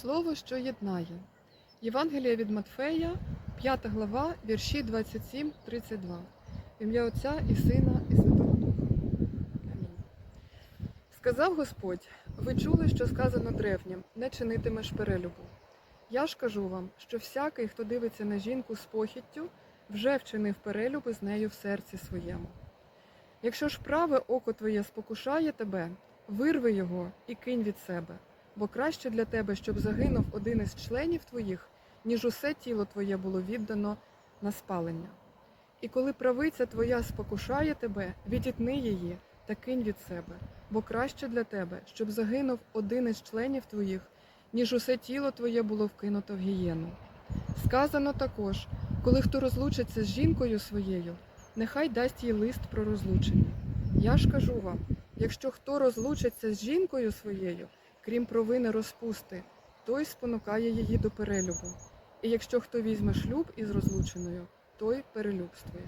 Слово, що єднає. Євангелія від Матфея, 5 глава, вірші 27-32. В ім'я Отця і Сина, і Святого Духа. Сказав Господь: ви чули, що сказано древнім, не чинитимеш перелюбу. Я ж кажу вам, що всякий, хто дивиться на жінку з похіттю, вже вчинив перелюби з нею в серці своєму. Якщо ж праве око твоє спокушає тебе, вирви його і кинь від себе, бо краще для тебе, щоб загинув один із членів твоїх, ніж усе тіло твоє було віддано на спалення. І коли правиця твоя спокушає тебе, відітни її та кинь від себе, бо краще для тебе, щоб загинув один із членів твоїх, ніж усе тіло твоє було вкинуто в гієну. Сказано також, коли хто розлучиться з жінкою своєю, нехай дасть їй лист про розлучення. Я ж кажу вам, якщо хто розлучиться з жінкою своєю, крім провини розпусти, той спонукає її до перелюбу. І якщо хто візьме шлюб із розлученою, той перелюбствує.